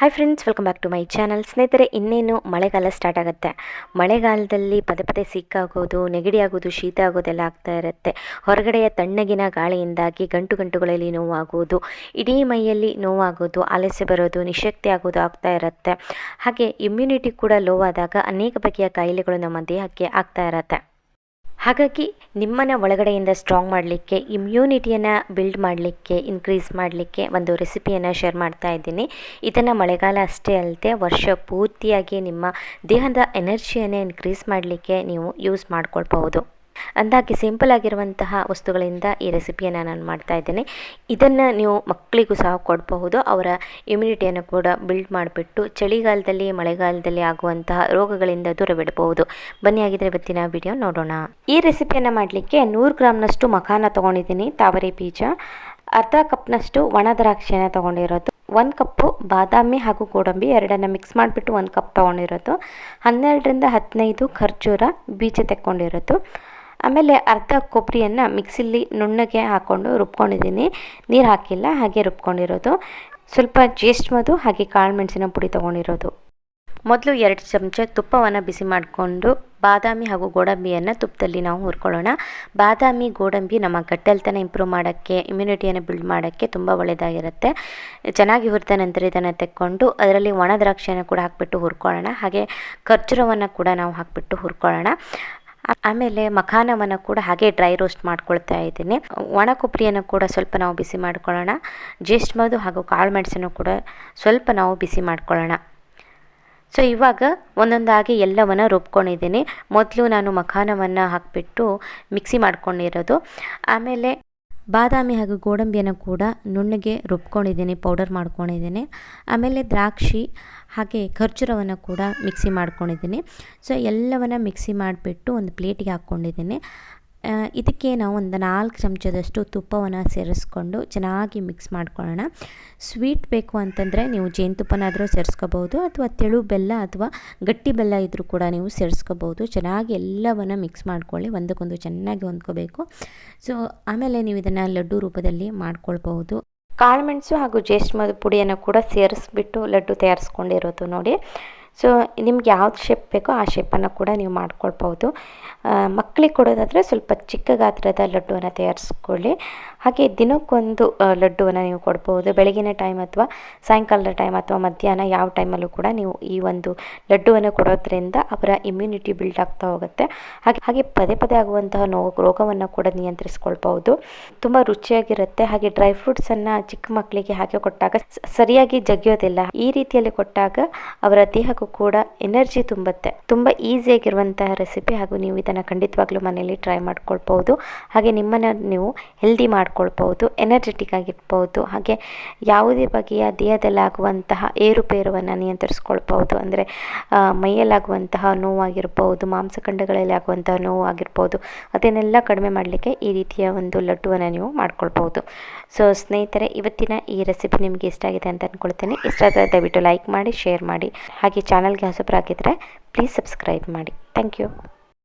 Hi friends welcome back to my channel ಸ್ನೇಹಿತರೆ, ಇನ್ನೇನು ಮಳೆಗಾಲ ಸ್ಟಾರ್ಟ್ ಆಗುತ್ತೆ? ಮಳೆಗಾಲದಲ್ಲಿ ಪದೇ ಪದೇ ಸಿಕ್ಕಾಗೋದು ನೆಗಡಿ ಆಗೋದು, ಶೀತ ಆಗೋದೆಲ್ಲ ಆಗ್ತಾ ಇರುತ್ತೆ. ಹೊರಗಡೆಯ ತಣ್ಣಗಿನ ಗಾಳಿಯಿಂದಾಗಿ ಗಂಟು ಗಂಟುಗಳಲ್ಲಿ ನೋವಾಗೋದು, ಇಡೀ ಮೈಯಲ್ಲಿ ನೋವಾಗೋದು, ಆಲಸ್ಯ ಬರೋದು, ನಿಶಕ್ತಿ ಆಗೋದು ಆಗ್ತಾ ಇರುತ್ತೆ. ಹಾಗೆ ಇಮ್ಯುನಿಟಿ ಕೂಡ ಲೋ ಆದಾಗ ಅನೇಕ ಬಗೆಯ ಕಾಯಿಲೆಗಳು ನಮ್ಮ ದೇಹಕ್ಕೆ ಆಗ್ತಾ ಇರುತ್ತೆ. ಹಾಗಾಗಿ ನಿಮ್ಮನ್ನು ಒಳಗಡೆಯಿಂದ ಸ್ಟ್ರಾಂಗ್ ಮಾಡಲಿಕ್ಕೆ ಇಮ್ಯುನಿಟಿಯನ್ನು ಬಿಲ್ಡ್ ಮಾಡಲಿಕ್ಕೆ ಇನ್ಕ್ರೀಸ್ ಮಾಡಲಿಕ್ಕೆ ಒಂದು ರೆಸಿಪಿಯನ್ನು ಶೇರ್ ಮಾಡ್ತಾ ಇದ್ದೀನಿ. ಇದನ್ನು ಮಳೆಗಾಲ ಅಷ್ಟೇ ಅಲ್ಲದೆ ವರ್ಷ ಪೂರ್ತಿಯಾಗಿ ನಿಮ್ಮ ದೇಹದ ಎನರ್ಜಿಯನ್ನು ಇನ್ಕ್ರೀಸ್ ಮಾಡಲಿಕ್ಕೆ ನೀವು ಯೂಸ್ ಮಾಡ್ಕೊಳ್ಬಹುದು. ಅಂದಾಗೆ ಸಿಂಪಲ್ ಆಗಿರುವಂತಹ ವಸ್ತುಗಳಿಂದ ಈ ರೆಸಿಪಿಯನ್ನು ನಾನು ಮಾಡ್ತಾ ಇದ್ದೇನೆ. ಇದನ್ನು ನೀವು ಮಕ್ಕಳಿಗೂ ಸಹ ಕೊಡಬಹುದು. ಅವರ ಇಮ್ಯುನಿಟಿಯನ್ನು ಕೂಡ ಬಿಲ್ಡ್ ಮಾಡಿಬಿಟ್ಟು ಚಳಿಗಾಲದಲ್ಲಿ, ಮಳೆಗಾಲದಲ್ಲಿ ಆಗುವಂತಹ ರೋಗಗಳಿಂದ ದೂರವಿಡಬಹುದು. ಬನ್ನಿ ಆಗಿದ್ರೆ ಇವತ್ತಿನ ವಿಡಿಯೋ ನೋಡೋಣ. ಈ ರೆಸಿಪಿಯನ್ನು ಮಾಡಲಿಕ್ಕೆ ನೂರು ಗ್ರಾಮ್ನಷ್ಟು ಮಖಾನ ತೊಗೊಂಡಿದ್ದೀನಿ. ತಾವರೆ ಬೀಜ, ಅರ್ಧ ಕಪ್ನಷ್ಟು ಒಣ ದ್ರಾಕ್ಷಿಯನ್ನು ತೊಗೊಂಡಿರೋದು, ಒಂದು ಕಪ್ಪು ಬಾದಾಮಿ ಹಾಗೂ ಗೋಡಂಬಿ ಎರಡನ್ನು ಮಿಕ್ಸ್ ಮಾಡಿಬಿಟ್ಟು ಒಂದು ಕಪ್ ತೊಗೊಂಡಿರೋದು, ಹನ್ನೆರಡರಿಂದ ಹದಿನೈದು ಖರ್ಜೂರ ಬೀಜ ತೆಕ್ಕೊಂಡಿರೋದು ಆಮೇಲೆ ಅರ್ಧ ಕೊಬ್ಬರಿಯನ್ನು ಮಿಕ್ಸಿಲಿ ನುಣ್ಣಗೆ ಹಾಕ್ಕೊಂಡು ರುಬ್ಕೊಂಡಿದ್ದೀನಿ. ನೀರು ಹಾಕಿಲ್ಲ, ಹಾಗೆ ರುಬ್ಕೊಂಡಿರೋದು. ಸ್ವಲ್ಪ ಜೇಸ್ಟ್ ಮದು ಹಾಗೆ ಕಾಳು ಮೆಣಸಿನ ಪುಡಿ ತೊಗೊಂಡಿರೋದು. ಮೊದಲು ಎರಡು ಚಮಚ ತುಪ್ಪವನ್ನು ಬಿಸಿ ಮಾಡಿಕೊಂಡು ಬಾದಾಮಿ ಹಾಗೂ ಗೋಡಂಬಿಯನ್ನು ತುಪ್ಪದಲ್ಲಿ ನಾವು ಹುರ್ಕೊಳ್ಳೋಣ. ಬಾದಾಮಿ, ಗೋಡಂಬಿ ನಮ್ಮ ಗಟ್ಟೆಲ್ತನ ಇಂಪ್ರೂವ್ ಮಾಡೋಕ್ಕೆ ಇಮ್ಯುನಿಟಿಯನ್ನು ಬಿಲ್ಡ್ ಮಾಡೋಕ್ಕೆ ತುಂಬ ಒಳ್ಳೆಯದಾಗಿರುತ್ತೆ ಚೆನ್ನಾಗಿ ಹುರಿದ ನಂತರ ಇದನ್ನು ತೆಕ್ಕೊಂಡು ಅದರಲ್ಲಿ ಒಣ ದ್ರಾಕ್ಷಿಯನ್ನು ಕೂಡ ಹಾಕಿಬಿಟ್ಟು ಹುರ್ಕೊಳ್ಳೋಣ. ಹಾಗೆ ಖರ್ಜೂರವನ್ನು ಕೂಡ ನಾವು ಹಾಕಿಬಿಟ್ಟು ಹುರ್ಕೊಳ್ಳೋಣ. ಆಮೇಲೆ ಮಖಾನವನ್ನು ಕೂಡ ಹಾಗೆ ಡ್ರೈ ರೋಸ್ಟ್ ಮಾಡ್ಕೊಳ್ತಾ ಇದ್ದೀನಿ. ಒಣ ಕೊಬ್ಬರಿಯನ್ನು ಕೂಡ ಸ್ವಲ್ಪ ನಾವು ಬಿಸಿ ಮಾಡ್ಕೊಳ್ಳೋಣ. ಜೇಸ್ಟ್ ಮಧು ಹಾಗೂ ಕಾಳು ಮೆಣಸನ್ನು ಕೂಡ ಸ್ವಲ್ಪ ನಾವು ಬಿಸಿ ಮಾಡ್ಕೊಳ್ಳೋಣ. ಸೊ ಇವಾಗ ಒಂದೊಂದಾಗಿ ಎಲ್ಲವನ್ನು ರುಬ್ಕೊಂಡಿದ್ದೀನಿ. ಮೊದಲು ನಾನು ಮಖಾನವನ್ನು ಹಾಕಿಬಿಟ್ಟು ಮಿಕ್ಸಿ ಮಾಡ್ಕೊಂಡಿರೋದು. ಆಮೇಲೆ ಬಾದಾಮಿ ಹಾಗೂ ಗೋಡಂಬಿಯನ್ನು ಕೂಡ ನುಣ್ಣಗೆ ರುಬ್ಕೊಂಡಿದ್ದೀನಿ ಪೌಡರ್ ಮಾಡ್ಕೊಂಡಿದ್ದೀನಿ. ಆಮೇಲೆ ದ್ರಾಕ್ಷಿ ಹಾಗೆ ಖರ್ಜೂರವನ್ನು ಕೂಡ ಮಿಕ್ಸಿ ಮಾಡ್ಕೊಂಡಿದ್ದೀನಿ. ಸೊ ಎಲ್ಲವನ್ನು ಮಿಕ್ಸಿ ಮಾಡಿಬಿಟ್ಟು ಒಂದು ಪ್ಲೇಟಿಗೆ ಹಾಕ್ಕೊಂಡಿದ್ದೀನಿ. ಇದಕ್ಕೆ ನಾವು ಒಂದು ನಾಲ್ಕು ಚಮಚದಷ್ಟು ತುಪ್ಪವನ್ನು ಸೇರಿಸ್ಕೊಂಡು ಚೆನ್ನಾಗಿ ಮಿಕ್ಸ್ ಮಾಡ್ಕೊಳ್ಳೋಣ. ಸ್ವೀಟ್ ಬೇಕು ಅಂತಂದರೆ ನೀವು ಜೇನುತುಪ್ಪನಾದರೂ ಸೇರಿಸ್ಕೋಬೋದು, ಅಥವಾ ತೆಳು ಬೆಲ್ಲ ಅಥವಾ ಗಟ್ಟಿ ಬೆಲ್ಲ ಇದ್ದರೂ ಕೂಡ ನೀವು ಸೇರಿಸ್ಕೋಬೋದು. ಚೆನ್ನಾಗಿ ಎಲ್ಲವನ್ನು ಮಿಕ್ಸ್ ಮಾಡ್ಕೊಳ್ಳಿ, ಒಂದಕ್ಕೊಂದು ಚೆನ್ನಾಗಿ ಹೊಂದ್ಕೋಬೇಕು. ಸೊ ಆಮೇಲೆ ನೀವು ಇದನ್ನು ಲಡ್ಡು ರೂಪದಲ್ಲಿ ಮಾಡ್ಕೊಳ್ಬಹುದು. ಕಾಳುಮೆಣಸು ಹಾಗೂ ಜೇಷ್ಮದ ಪುಡಿಯನ್ನು ಕೂಡ ಸೇರಿಸ್ಬಿಟ್ಟು ಲಡ್ಡು ತಯಾರಿಸ್ಕೊಂಡಿರೋದು ನೋಡಿ. ಸೊ ನಿಮ್ಗೆ ಯಾವ್ದು ಶೇಪ್ ಬೇಕೋ ಆ ಶೇಪನ್ನು ಕೂಡ ನೀವು ಮಾಡ್ಕೊಳ್ಬೋದು ಮಕ್ಕಳಿಗೆ ಕೊಡೋದಾದರೆ ಸ್ವಲ್ಪ ಚಿಕ್ಕ ಗಾತ್ರದ ಲಡ್ಡುವನ್ನು ತಯಾರಿಸ್ಕೊಳ್ಳಿ. ಹಾಗೆ ದಿನಕ್ಕೊಂದು ಲಡ್ಡುವನ್ನು ನೀವು ಕೊಡ್ಬೋದು. ಬೆಳಗಿನ ಟೈಮ್ ಅಥವಾ ಸಾಯಂಕಾಲದ ಟೈಮ್ ಅಥವಾ ಮಧ್ಯಾಹ್ನ ಯಾವ ಟೈಮಲ್ಲೂ ಕೂಡ ನೀವು ಈ ಒಂದು ಲಡ್ಡುವನ್ನು ಕೊಡೋದ್ರಿಂದ ಅವರ ಇಮ್ಯುನಿಟಿ ಬಿಲ್ಡ್ ಆಗ್ತಾ ಹೋಗುತ್ತೆ. ಹಾಗೆ ಹಾಗೆ ಪದೇ ಪದೇ ಆಗುವಂತಹ ನೋವು ರೋಗವನ್ನು ಕೂಡ ನಿಯಂತ್ರಿಸ್ಕೊಳ್ಬಹುದು. ತುಂಬ ರುಚಿಯಾಗಿರುತ್ತೆ. ಹಾಗೆ ಡ್ರೈ ಫ್ರೂಟ್ಸನ್ನು ಚಿಕ್ಕ ಮಕ್ಕಳಿಗೆ ಹಾಗೆ ಕೊಟ್ಟಾಗ ಸರಿಯಾಗಿ ಜಗಿಯೋದಿಲ್ಲ. ಈ ರೀತಿಯಲ್ಲಿ ಕೊಟ್ಟಾಗ ಅವರ ದೇಹಕ್ಕೂ ಕೂಡ ಎನರ್ಜಿ ತುಂಬುತ್ತೆ. ತುಂಬ ಈಸಿಯಾಗಿರುವಂತಹ ರೆಸಿಪಿ ಹಾಗೂ ನೀವು ಇದನ್ನು ಖಂಡಿತವಾಗ್ಲೂ ಮನೆಯಲ್ಲಿ ಟ್ರೈ ಮಾಡ್ಕೊಳ್ಬಹುದು. ಹಾಗೆ ನಿಮ್ಮನ್ನು ನೀವು ಹೆಲ್ದಿ ಮಾಡ್ಕೊಳ್ಬೋದು ಎನರ್ಜೆಟಿಕ್ ಆಗಿರ್ಬೋದು ಹಾಗೆ ಯಾವುದೇ ಬಗೆಯ ದೇಹದಲ್ಲಾಗುವಂತಹ ಏರುಪೇರುವನ್ನು ನಿಯಂತ್ರಿಸ್ಕೊಳ್ಬೋದು ಅಂದರೆ ಮೈಯಲ್ಲಾಗುವಂತಹ ನೋವಾಗಿರ್ಬೋದು ಮಾಂಸಖಂಡಗಳಲ್ಲಿ ಆಗುವಂತಹ ನೋವು ಆಗಿರ್ಬೋದು ಅದನ್ನೆಲ್ಲ ಕಡಿಮೆ ಮಾಡಲಿಕ್ಕೆ ಈ ರೀತಿಯ ಒಂದು ಲಡ್ಡುವನ್ನು ನೀವು ಮಾಡ್ಕೊಳ್ಬೋದು ಸೊ ಸ್ನೇಹಿತರೆ, ಇವತ್ತಿನ ಈ ರೆಸಿಪಿ ನಿಮಗೆ ಇಷ್ಟ ಆಗಿದೆ ಅಂತ ಅಂದ್ಕೊಳ್ತೇನೆ ಇಷ್ಟ ಆದರೆ ದಯವಿಟ್ಟು ಲೈಕ್ ಮಾಡಿ ಶೇರ್ ಮಾಡಿ. ಹಾಗೆ ಚಾನಲ್ಗೆ ಹೊಸಬರಾಗಿದ್ದರೆ ಪ್ಲೀಸ್ ಸಬ್ಸ್ಕ್ರೈಬ್ ಮಾಡಿ. Thank you